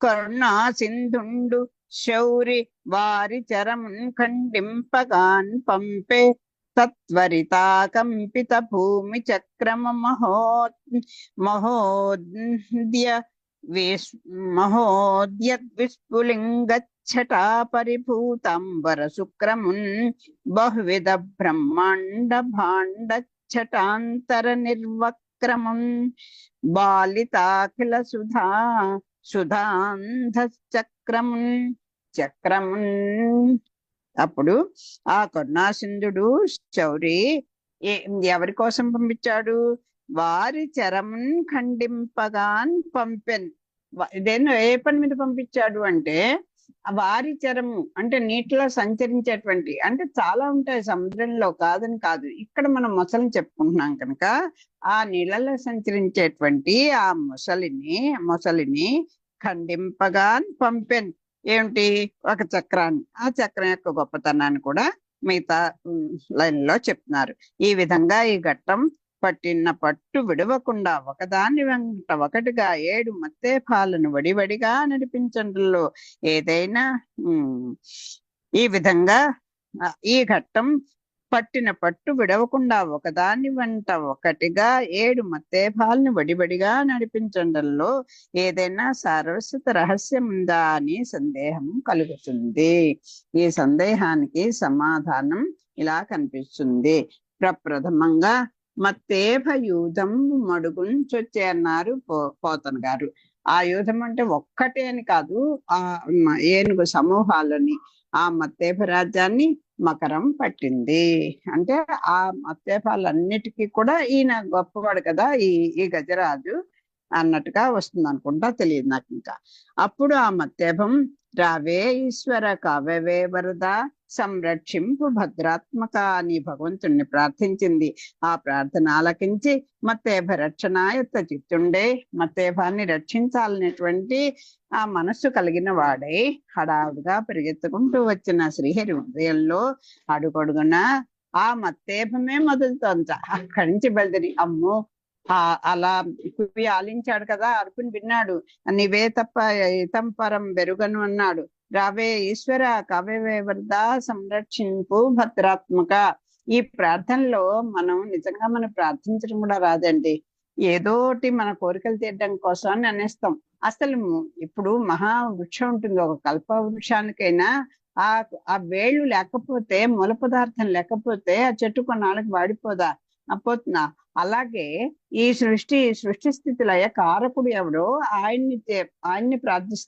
కరుణా సింధుండు శౌరి వారి చరమున్ ఖండింపగాన్ పంపే తత్వరితా కంపిత భూమి చక్రమ మహో మహోద్య విస్ మహోద్యద్విస్ఫులింగచ్చటా పరిభూతాంబర శుక్రమున్ బహువిధ బ్రహ్మాండ భాండ చటాంతర క్రమం బాలితాఖిల సుధా సుధాంధక్రమం చక్రమున్ అప్పుడు ఆ కరుణాసింధుడు చౌరి ఎవరి కోసం పంపించాడు? వారి చరమున్ ఖండింపగాన్ పంపెన్. ఇదేనో ఏ పని మీద పంపించాడు అంటే వారి చరము అంటే నీటిలో సంచరించేటువంటి అంటే చాలా ఉంటాయి సముద్రంలో కాదని కాదు. ఇక్కడ మనం మొసలిని చెప్పుకుంటున్నాం కనుక ఆ నీళ్ళలో సంచరించేటువంటి ఆ మొసలిని మొసలిని ఖండింపగాన్ పంపాను. ఏమిటి? ఒక చక్రాన్ని. ఆ చక్రం యొక్క గొప్పతనాన్ని కూడా మిగతా లైన్లో చెప్తున్నారు. ఈ విధంగా ఈ ఘట్టం పట్టిన పట్టు విడవకుండా ఒకదాని వెంట ఒకటిగా ఏడు మత్తేఫాలను వడివడిగా నడిపించడంలో. ఏదైనా ఈ విధంగా ఈ ఘట్టం పట్టిన పట్టు విడవకుండా ఒకదాని వెంట ఒకటిగా ఏడు మత్తేఫాలను వడివడిగా నడిపించడంలో ఏదైనా సారస్వత రహస్యం ఉందా అని సందేహం కలుగుతుంది. ఈ సందేహానికి సమాధానం ఇలా కనిపిస్తుంది. ప్రప్రథమంగా మత్తేభ యూధం మడుగుంచొచ్చే అన్నారు పో పోతన్ గారు. ఆ యూధం అంటే ఒక్కటే అని కాదు ఆ ఏనుగు సమూహాలని ఆ మత్తేభ రాజ్యాన్ని మకరం పట్టింది. అంటే ఆ మత్తేపాలన్నిటికీ కూడా ఈయన గొప్పవాడు కదా ఈ ఈ గజరాజు అన్నట్టుగా వస్తుంది అనుకుంటా తెలియదు నాకు ఇంకా అప్పుడు ఆ మత్తేభం రావే ఈశ్వర కావవే వరద సంరక్షింపు భద్రాత్మక అని భగవంతుణ్ణి ప్రార్థించింది. ఆ ప్రార్థన ఆలకించి మత్తేభ రక్షణాయత్త చిత్తుండే మత్తేభాన్ని రక్షించాలనేటువంటి ఆ మనస్సు కలిగిన వాడై. హడావుడిగా పరిగెత్తుకుంటూ వచ్చిన శ్రీహరి హృదయంలో అడుగడుగున ఆ మత్తేభమే మొదలుతోంట అక్కడి నుంచి బయలుదేరి అమ్మో అలా కువి ఆలించాడు కదా అరుపుని విన్నాడు. నీవే తప్ప ఇతం పరం బెరుగను అన్నాడు. రావే ఈశ్వర కవే సంరక్షింపు భద్రాత్మక. ఈ ప్రార్థనలో మనం నిజంగా మనం ప్రార్థించడం కూడా రాదండి. ఏదోటి మన కోరికలు తీరడం కోసం అని అనేస్తాం. అసలు ఇప్పుడు మహా వృక్షం ఉంటుంది. ఒక కల్ప వృక్షానికైనా ఆ ఆ వేళ్ళు లేకపోతే మూల పదార్థం లేకపోతే ఆ చెట్టు కొన్నాళ్ళకి వాడిపోదా? అపోతున్నా అలాగే ఈ సృష్టి సృష్టి స్థితిలో కారకుడు ఎవడో ఆయన్ని ఆయన్ని ప్రార్థిస్తున్నాం